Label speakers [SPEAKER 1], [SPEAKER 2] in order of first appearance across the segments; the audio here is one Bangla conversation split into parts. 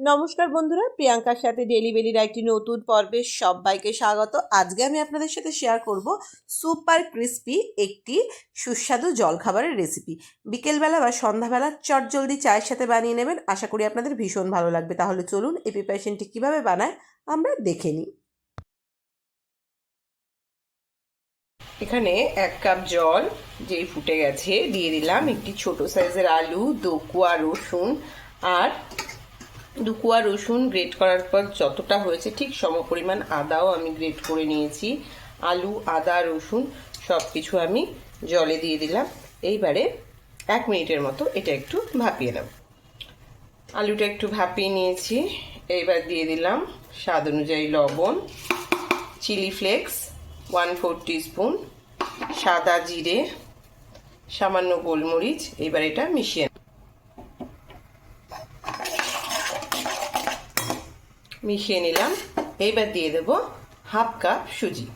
[SPEAKER 1] নমস্কার বন্ধুরা, প্রিয়াঙ্কার সাথে ডেলি বেলির একটি নতুন পর্বে সবাইকে স্বাগত। আজকে আমি আপনাদের সাথে শেয়ার করব সুপার ক্রিস্পি একটি সুস্বাদু জলখাবারের রেসিপি বিকেলবেলা বা সন্ধ্যাবেলা চটজলদি চায়ের সাথে বানিয়ে নেবেন, আশা করি আপনাদের ভীষণ ভালো লাগবে। তাহলে চলুন এই প্রিপারেশনটি কীভাবে বানায় আমরা দেখে নিই। এখানে এক কাপ জল, যেই ফুটে গেছে, দিয়ে দিলাম একটি ছোট সাইজের আলু দু কোয়া রসুন আর দু কোয়া রসুন গ্রেট করার পর যতটা হয়েছে ঠিক সম পরিমাণ আদাও আমি গ্রেট করে নিয়েছি। আলু, আদা, রসুন সব কিছু আমি জলে দিয়ে দিলাম। এইবারে এক মিনিটের মতো এটা একটু ভাপিয়ে নেব। আলুটা একটু ভাপিয়ে নিয়েছি। এইবার দিয়ে দিলাম স্বাদ অনুযায়ী লবণ chilli flakes one four spoon সাদা জিরে, সামান্য গোলমরিচ এবার এটা মিশিয়ে মিশিয়ে নিলাম এইবার দিয়ে দেব হাফ কাপ সুজি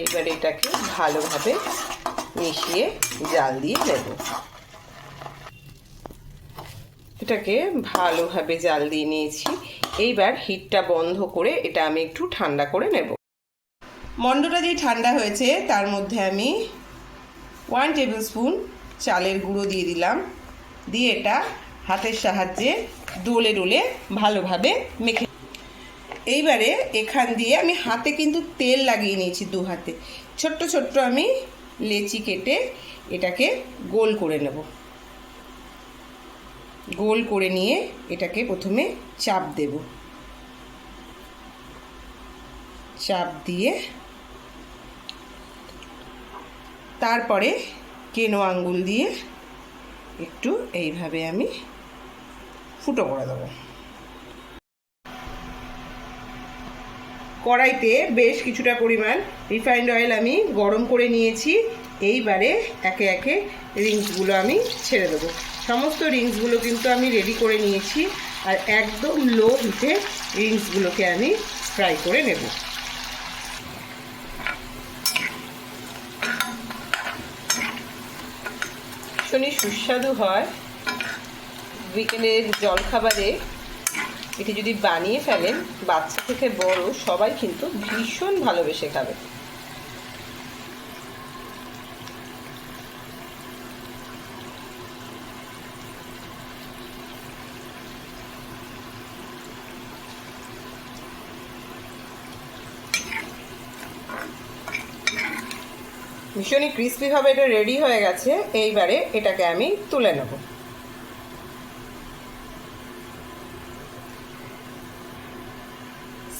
[SPEAKER 1] এইবার এটাকে ভালোভাবে মিশিয়ে জাল দিয়ে নেব। এটাকে ভালোভাবে জাল দিয়ে নিয়েছি। এইবার হিটটা বন্ধ করে এটা আমি একটু ঠান্ডা করে নেব। মন্ডটা যেই ঠান্ডা হয়েছে, তার মধ্যে আমি ওয়ান টেবিল স্পুন চালের গুঁড়ো দিয়ে দিলাম। দিয়ে এটা হাতের সাহায্যে ডোলে ডোলে ভালোভাবে মেখে এইবারে এখান দিয়ে আমি হাতে কিন্তু তেল লাগিয়ে নিয়েছি দু হাতে। ছোট্ট ছোট্ট আমি লেচি কেটে এটাকে গোল করে নেব। গোল করে নিয়ে এটাকে প্রথমে চাপ দেব। চাপ দিয়ে তারপরে কেনো আঙ্গুল দিয়ে একটু এইভাবে আমি ফুটো করে দেবো। কড়াইতে বেশ কিছুটা পরিমাণ রিফাইন্ড অয়েল আমি গরম করে নিয়েছি। এইবারে একে একে রিংসগুলো আমি ছেড়ে দেবো। সমস্ত রিংসগুলো কিন্তু আমি রেডি করে নিয়েছি আর একদম লো হিটে রিংসগুলোকে আমি ফ্রাই করে নেব। ভীষণই সুস্বাদু হয়। বিকেলের জলখাবারে এটি যদি বানিয়ে ফেলেন, বাচ্চা থেকে বড় সবাই কিন্তু ভীষণ ভালোবেসে খাবে। ভীষণই ক্রিস্পিভাবে এটা রেডি হয়ে গেছে, এইবারে এটাকে আমি তুলে নেব।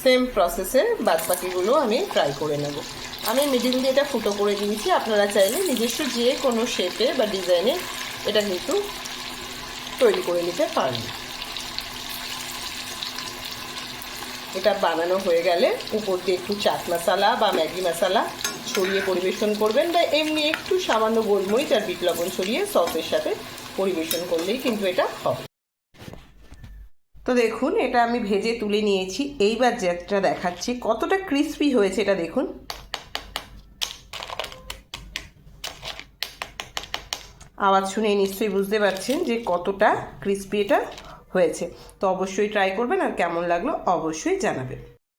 [SPEAKER 1] সেম প্রসেসে বাদ বাকিগুলো আমি ফ্রাই করে নেব। আমি মিডিল দিয়ে এটা ফুটো করে দিয়েছি, আপনারা চাইলে নিজস্ব যে কোনো শেপে বা ডিজাইনে এটা কিন্তু তৈরি করে নিতে পারেন। এটা বানানো হয়ে গেলে উপর দিয়ে একটু চাট মশালা বা ম্যাগি মশলা ছড়িয়ে পরিবেশন করবেন বা এমনি একটু সামান্য গোলমরিচ আর বিট লবণ ছড়িয়ে সসের সাথে পরিবেশন করলেই কিন্তু এটা হবে। তো দেখুন, এটা আমি ভেজে তুলে নিয়েছি। এইবার যেটা দেখাচ্ছি। কতটা ক্রিসপি হয়েছে এটা দেখুন। আওয়াজ শুনে নিশ্চয়ই বুঝতে পারছেন যে কতটা ক্রিসপি এটা হয়েছে। তো অবশ্যই ট্রাই করবেন আর কেমন লাগল অবশ্যই জানাবেন।